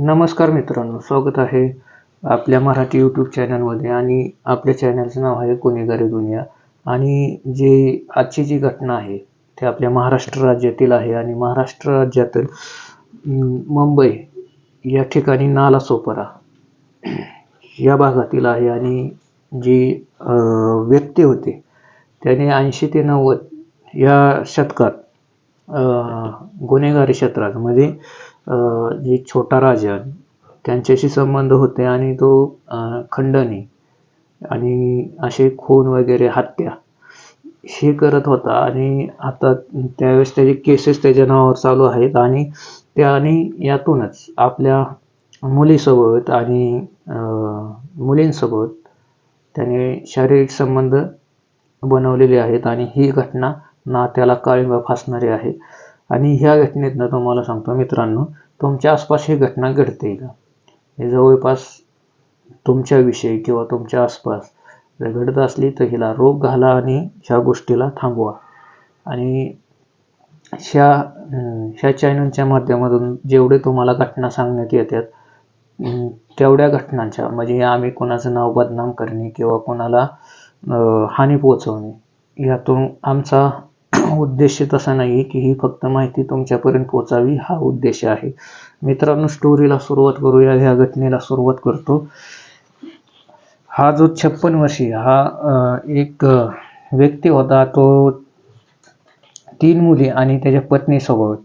नमस्कार मित्रांनो स्वागत आहे आपल्या मराठी यूट्यूब चॅनलमध्ये आणि आपल्या चॅनलचं नाव आहे गुन्हेगारी दुनिया. आणि जे आजची जी घटना आहे ते आपल्या महाराष्ट्र राज्यातील आहे आणि महाराष्ट्र राज्यातील मुंबई या ठिकाणी नालासोपारा या भागातील आहे आणि जी व्यक्ती होते त्याने ऐंशी ते नव्वद या शतकात गुन्हेगारी क्षेत्रात म्हणजे जे छोटा राजन त्यांच्याशी संबंध होते आणि तो खंडणी आणि असे खून वगैरे हत्या हे करत होता. आणि आता त्यावेळेस त्याचे केसेस त्याच्या नावावर चालू आहेत आणि त्याने यातूनच आपल्या मुलीसोबत आणि मुलींसोबत त्याने शारीरिक संबंध बनवलेले आहेत आणि ही घटना नात्याला काळिंबा फासणारी आहे. आणि ह्या घटनेतनं तुम्हाला सांगतो मित्रांनो तुमच्या आसपास ही घटना घडते का? हे जवळपास तुमच्याविषयी किंवा तुमच्या आसपास जर घडत असली तर हिला रोग घाला आणि ह्या गोष्टीला थांबवा. आणि ह्या ह्या चॅनलच्या माध्यमातून जेवढे तुम्हाला घटना सांगण्यात येतात तेवढ्या घटनांच्या म्हणजे आम्ही कोणाचं नाव बदनाम करणे किंवा कोणाला हानी पोहोचवणे यातून आमचा उद्देश तसा नाही की ही फक्त माहिती तुमच्यापर्यंत पोचावी हा उद्देश आहे. मित्रांनो स्टोरीला सुरुवात करूया ह्या घटनेला सुरुवात करतो. हा जो छप्पन वर्षी हा एक व्यक्ती होता तो तीन मुली आणि त्याच्या पत्नीसोबत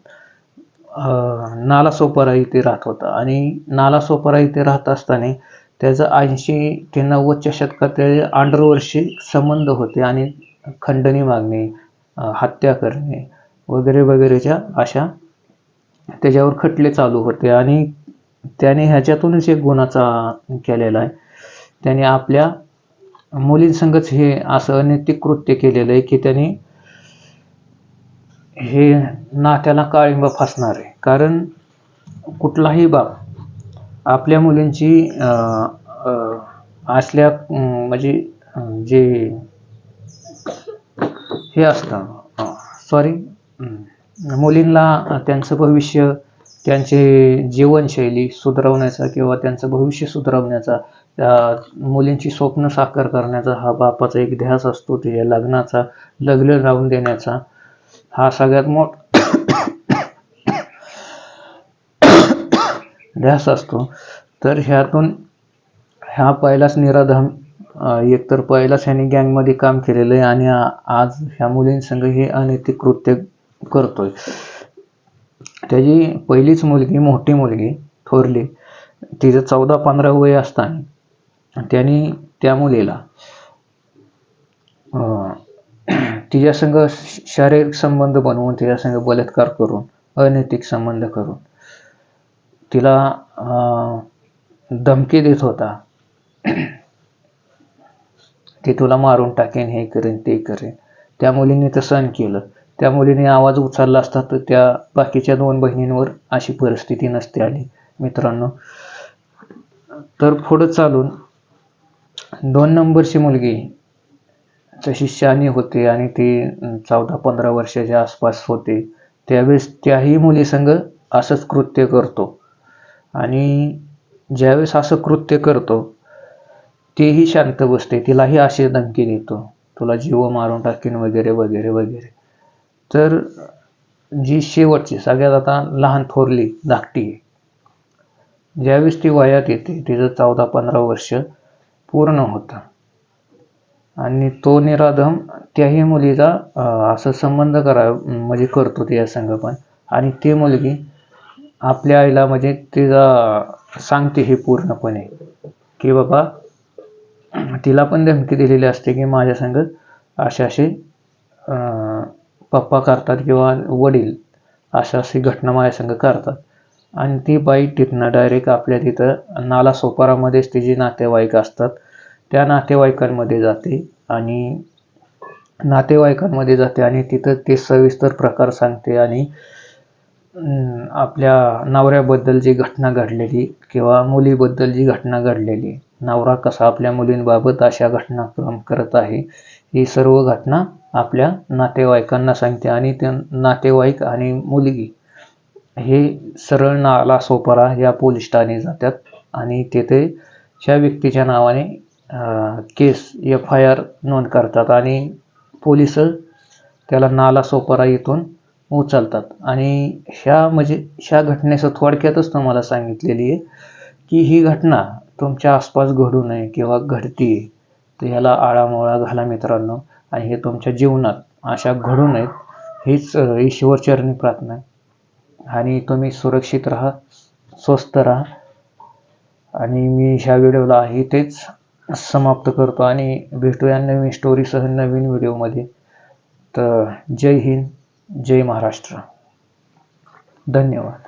नालासोपारा इथे राहत होता. आणि नालासोपारा इथे राहत असताना त्याचं ऐंशी ते नव्वदच्या शतकात त्याचे आंध्रवर्षी संबंध होते आणि खंडणी मागणे हत्या करणे वगैरे वगैरेच्या अशा त्याच्यावर खटले चालू होते. आणि त्याने ह्याच्यातूनच एक गुन्हाचा केलेला आहे. त्याने आपल्या मुलींसंगच हे असं अनैतिक कृत्य केलेलं आहे की त्याने हे नात्याला काळिंबा फासणार आहे. कारण कुठलाही बाप आपल्या मुलींची असल्या म्हणजे जे हे असतं. सॉरी मुलींना त्यांचं भविष्य त्यांचे जीवनशैली सुधारवण्याचा किंवा त्यांचं भविष्य सुधारवण्याचा मुलींची स्वप्न साकार करण्याचा हा बापाचा एक ध्यास असतो ते लग्नाचा लग्न लावून देण्याचा. हा सगळ्यात मोठ ध्यास असतो. तर ह्यातून ह्या पहिलाच निराधाम एकतर पहिलाच ह्याने गँगमध्ये काम केलेलं आहे आणि आज ह्या मुलींसंग हे अनैतिक कृत्य करतोय. त्याची पहिलीच मुलगी मोठी मुलगी थोरली तिचं चौदा पंधरा वय असताना त्यांनी त्या मुलीला अं, तिच्या संग शारीरिक संबंध बनवून तिच्या संग बलात्कार करून अनैतिक संबंध करून तिला अं, धमकी देत होता. ते तुला मारून टाकेन हे करेन ते करेन. त्या मुलीने तर सहन केलं. त्या मुलीने आवाज उचलला असता तर त्या बाकीच्या दोन बहिणींवर अशी परिस्थिती नसते आली. मित्रांनो तर पुढं चालून दोन नंबरची मुलगी तशी होते आणि ती चौदा पंधरा वर्षाच्या आसपास होते. त्यावेळेस त्याही मुलीसंग असंच कृत्य करतो. आणि ज्यावेळेस असं कृत्य करतो तेही शांत बसते. तिलाही असे धमकी देतो. तुला जीव मारून टाकीन वगैरे वगैरे वगैरे. तर जी शेवटची सगळ्यात आता लहान थोरली धाकटी आहे. ज्यावेळेस ती वयात येते तिचं चौदा पंधरा वर्ष पूर्ण होतं. आणि तो निराधम त्याही मुलीचा असं संबंध करा म्हणजे करतो तिच्या संघ पण. आणि ती मुलगी आपल्या आईला म्हणजे तिचा सांगते हे पूर्णपणे की बाबा तिला पण धमकी दिलेली असते की माझ्या संग असे असे पप्पा करतात किंवा वडील अशा अशी घटना माझ्या संग करतात. आणि ती बाई तिथनं डायरेक्ट आपल्या तिथं नाला सोपारामध्येच तिची नातेवाईक असतात. त्या नातेवाईकांमध्ये जाते आणि नातेवाईकांमध्ये जाते आणि तिथं ते सविस्तर प्रकार सांगते आणि आपल्या नवऱ्याबद्दल जी घटना घडलेली किंवा मुलीबद्दल जी घटना घडलेली नवरा कसा आपल्या मुलींबाबत अशा घटनाक्रम करत आहे ही सर्व घटना आपल्या नातेवाईकांना सांगते आणि त्या नातेवाईक आणि मुलगी हे सरळ नाला सोपारा या पोलीस ठाणे जातात आणि तेथे ह्या व्यक्तीच्या नावाने केस एफ आय आर नोंद करतात आणि पोलीस त्याला नाला सोपारा इथून उचलतात. आणि ह्या म्हणजे ह्या घटनेचं थोडक्यातच तुम्हाला सांगितलेली आहे की ही घटना तुमच्या आसपास घडू नये किंवा घडती तर ह्याला आळामोळा घाला मित्रांनो. आणि हे तुमच्या जीवनात अशा घडू नयेत. हीच ईश्वरचरणी प्रार्थना आहे. आणि तुम्ही सुरक्षित राहा स्वस्थ राहा. आणि मी ह्या व्हिडिओला आहे तेच समाप्त करतो आणि भेटूया नवीन स्टोरीसह नवीन व्हिडिओमध्ये. तर जय हिंद जय महाराष्ट्र. धन्यवाद.